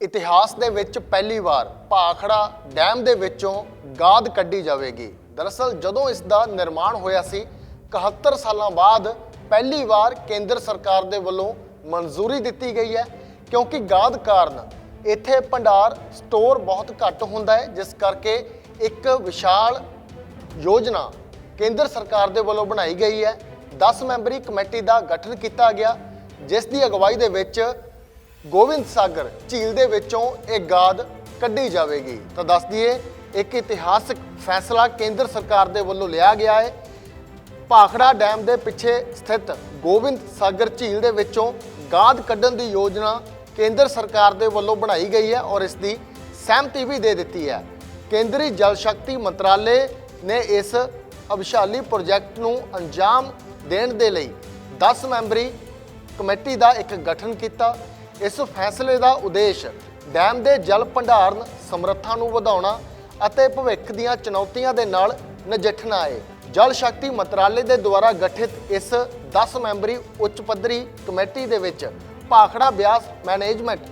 ਇਤਿਹਾਸ ਦੇ ਵਿੱਚ ਪਹਿਲੀ ਵਾਰ ਭਾਖੜਾ ਡੈਮ ਦੇ ਵਿੱਚੋਂ ਗਾਦ ਕੱਢੀ ਜਾਵੇਗੀ। ਦਰਅਸਲ ਜਦੋਂ ਇਸ ਦਾ ਨਿਰਮਾਣ ਹੋਇਆ ਸੀ 71 ਸਾਲਾਂ ਬਾਅਦ ਪਹਿਲੀ ਵਾਰ ਕੇਂਦਰ ਸਰਕਾਰ ਦੇ ਵੱਲੋਂ ਮਨਜ਼ੂਰੀ ਦਿੱਤੀ ਗਈ ਹੈ, ਕਿਉਂਕਿ ਗਾਦ ਕਾਰਨ ਇੱਥੇ ਭੰਡਾਰ ਸਟੋਰ ਬਹੁਤ ਘੱਟ ਹੁੰਦਾ ਹੈ, ਜਿਸ ਕਰਕੇ ਇੱਕ ਵਿਸ਼ਾਲ ਯੋਜਨਾ ਕੇਂਦਰ ਸਰਕਾਰ ਦੇ ਵੱਲੋਂ ਬਣਾਈ ਗਈ ਹੈ। 10 ਮੈਂਬਰੀ ਕਮੇਟੀ ਦਾ ਗਠਨ ਕੀਤਾ ਗਿਆ, ਜਿਸ ਦੀ ਅਗਵਾਈ ਦੇ ਵਿੱਚ ਗੋਬਿੰਦ ਸਾਗਰ ਝੀਲ ਦੇ ਵਿੱਚੋਂ ਇਹ ਗਾਦ ਕੱਢੀ ਜਾਵੇਗੀ। ਤਾਂ ਦੱਸ ਦਈਏ, ਇੱਕ ਇਤਿਹਾਸਕ ਫੈਸਲਾ ਕੇਂਦਰ ਸਰਕਾਰ ਦੇ ਵੱਲੋਂ ਲਿਆ ਗਿਆ ਹੈ। ਭਾਖੜਾ ਡੈਮ ਦੇ ਪਿੱਛੇ ਸਥਿਤ ਗੋਬਿੰਦ ਸਾਗਰ ਝੀਲ ਦੇ ਵਿੱਚੋਂ ਗਾਦ ਕੱਢਣ ਦੀ ਯੋਜਨਾ ਕੇਂਦਰ ਸਰਕਾਰ ਦੇ ਵੱਲੋਂ ਬਣਾਈ ਗਈ ਹੈ ਔਰ ਇਸ ਦੀ ਸਹਿਮਤੀ ਵੀ ਦੇ ਦਿੱਤੀ ਹੈ। ਕੇਂਦਰੀ ਜਲ ਸ਼ਕਤੀ ਮੰਤਰਾਲੇ ਨੇ ਇਸ ਅਭਿਸ਼ਾਲੀ ਪ੍ਰੋਜੈਕਟ ਨੂੰ ਅੰਜਾਮ ਦੇਣ ਦੇ ਲਈ 10 ਮੈਂਬਰੀ ਕਮੇਟੀ ਦਾ ਇੱਕ ਗਠਨ ਕੀਤਾ। ਇਸ ਫੈਸਲੇ ਦਾ ਉਦੇਸ਼ ਡੈਮ ਦੇ ਜਲ ਭੰਡਾਰਨ, ਸਮਰੱਥਾ ਨੂੰ ਵਧਾਉਣਾ ਅਤੇ ਭਵਿੱਖ ਦੀਆਂ ਚੁਣੌਤੀਆਂ ਦੇ ਨਾਲ ਨਜਿੱਠਣਾ ਹੈ ਜਲ ਸ਼ਕਤੀ ਮੰਤਰਾਲੇ ਦੇ ਦੁਆਰਾ ਗਠਿਤ ਇਸ 10 ਮੈਂਬਰੀ ਉੱਚ ਪੱਧਰੀ ਕਮੇਟੀ ਦੇ ਵਿੱਚ ਭਾਖੜਾ ਬਿਆਸ ਮੈਨੇਜਮੈਂਟ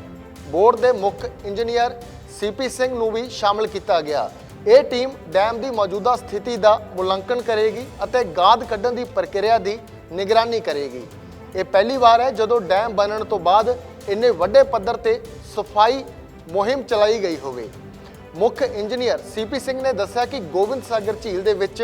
ਬੋਰਡ ਦੇ ਮੁੱਖ ਇੰਜੀਨੀਅਰ ਸੀਪੀ ਸਿੰਘ ਨੂੰ ਵੀ ਸ਼ਾਮਲ ਕੀਤਾ ਗਿਆ। ਇਹ ਟੀਮ ਡੈਮ ਦੀ ਮੌਜੂਦਾ ਸਥਿਤੀ ਦਾ ਮੁਲਾਂਕਣ ਕਰੇਗੀ ਅਤੇ ਗਾਦ ਕੱਢਣ ਦੀ ਪ੍ਰਕਿਰਿਆ ਦੀ ਨਿਗਰਾਨੀ ਕਰੇਗੀ। ਇਹ ਪਹਿਲੀ ਵਾਰ ਹੈ ਜਦੋਂ ਡੈਮ ਬਣਨ ਤੋਂ ਬਾਅਦ ਇੰਨੇ ਵੱਡੇ ਪੱਧਰ ਤੇ ਸਫ਼ਾਈ ਮੁਹਿੰਮ ਚਲਾਈ ਗਈ ਹੋਵੇ। ਮੁੱਖ ਇੰਜੀਨੀਅਰ ਸੀਪੀ ਸਿੰਘ ਨੇ ਦੱਸਿਆ ਕਿ ਗੋਬਿੰਦ ਸਾਗਰ ਝੀਲ ਦੇ ਵਿੱਚ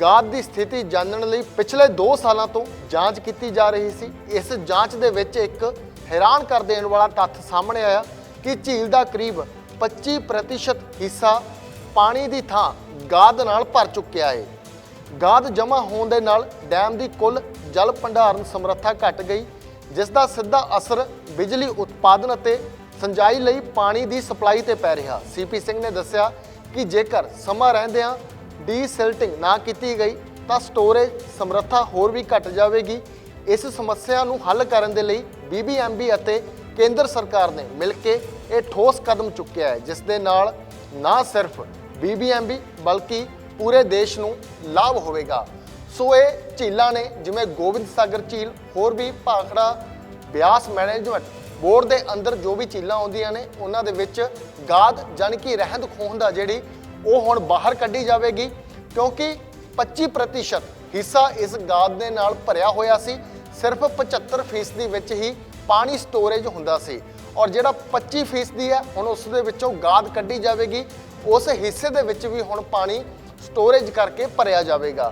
ਗਾਦ ਦੀ ਸਥਿਤੀ ਜਾਣਨ ਲਈ ਪਿਛਲੇ 2 ਸਾਲਾਂ ਤੋਂ ਜਾਂਚ ਕੀਤੀ ਜਾ ਰਹੀ ਸੀ। ਇਸ ਜਾਂਚ ਦੇ ਵਿੱਚ ਇੱਕ ਹੈਰਾਨ ਕਰ ਦੇਣ ਵਾਲਾ ਤੱਥ ਸਾਹਮਣੇ ਆਇਆ ਕਿ ਝੀਲ ਦਾ ਕਰੀਬ 25% ਹਿੱਸਾ ਪਾਣੀ ਦੀ ਥਾਂ ਗਾਦ ਨਾਲ ਭਰ ਚੁੱਕਿਆ ਹੈ ਗਾਦ ਜਮ੍ਹਾਂ ਹੋਣ ਦੇ ਨਾਲ ਡੈਮ ਦੀ ਕੁੱਲ ਜਲ ਭੰਡਾਰਨ ਸਮਰੱਥਾ ਘਟ ਗਈ ਜਿਸ ਦਾ ਸਿੱਧਾ ਅਸਰ ਬਿਜਲੀ ਉਤਪਾਦਨ ਅਤੇ ਸਿੰਜਾਈ ਲਈ ਪਾਣੀ ਦੀ ਸਪਲਾਈ ਤੇ ਪੈ ਰਿਹਾ। ਸੀਪੀ ਸਿੰਘ ਨੇ ਦੱਸਿਆ ਕਿ ਜੇਕਰ ਸਮਾਂ ਰਹਿੰਦਿਆਂ ਡੀਸਿਲਟਿੰਗ ਨਾ ਕੀਤੀ ਗਈ, ਤਾਂ ਸਟੋਰੇਜ ਸਮਰੱਥਾ ਹੋਰ ਵੀ ਘਟ ਜਾਵੇਗੀ। ਇਸ ਸਮੱਸਿਆ ਨੂੰ ਹੱਲ ਕਰਨ ਦੇ ਲਈ ਬੀਬੀਐਮਬੀ ਅਤੇ ਕੇਂਦਰ ਸਰਕਾਰ ਨੇ ਮਿਲ ਕੇ ਇਹ ਠੋਸ ਕਦਮ ਚੁੱਕਿਆ ਹੈ, ਜਿਸ ਦੇ ਨਾਲ ਨਾ ਸਿਰਫ ਬੀਬੀਐਮਬੀ ਬਲਕਿ ਪੂਰੇ ਦੇਸ਼ ਨੂੰ ਲਾਭ ਹੋਵੇਗਾ। ਸੋ ਇਹ ਝੀਲਾਂ ਨੇ, ਜਿਵੇਂ ਗੋਬਿੰਦ ਸਾਗਰ ਝੀਲ, ਹੋਰ ਵੀ ਭਾਖੜਾ ਬਿਆਸ ਮੈਨੇਜਮੈਂਟ ਬੋਰਡ ਦੇ ਅੰਦਰ ਜੋ ਵੀ ਝੀਲਾਂ ਆਉਂਦੀਆਂ ਨੇ, ਉਹਨਾਂ ਦੇ ਵਿੱਚ ਗਾਦ ਜਾਣੀ ਕਿ ਰਹਿੰਦ ਖੂੰਹਦ ਆ ਜਿਹੜੀ, ਉਹ ਹੁਣ ਬਾਹਰ ਕੱਢੀ ਜਾਵੇਗੀ, ਕਿਉਂਕਿ 25% ਹਿੱਸਾ ਇਸ ਗਾਦ ਦੇ ਨਾਲ ਭਰਿਆ ਹੋਇਆ ਸੀ, ਸਿਰਫ 75% ਦੇ ਵਿੱਚ ਹੀ ਪਾਣੀ ਸਟੋਰੇਜ ਹੁੰਦਾ ਸੀ। ਔਰ ਜਿਹੜਾ 25% ਹੈ, ਹੁਣ ਉਸ ਦੇ ਵਿੱਚੋਂ ਗਾਦ ਕੱਢੀ ਜਾਵੇਗੀ, ਉਸ ਹਿੱਸੇ ਦੇ ਵਿੱਚ ਵੀ ਹੁਣ ਪਾਣੀ ਸਟੋਰੇਜ ਕਰਕੇ ਭਰਿਆ ਜਾਵੇਗਾ।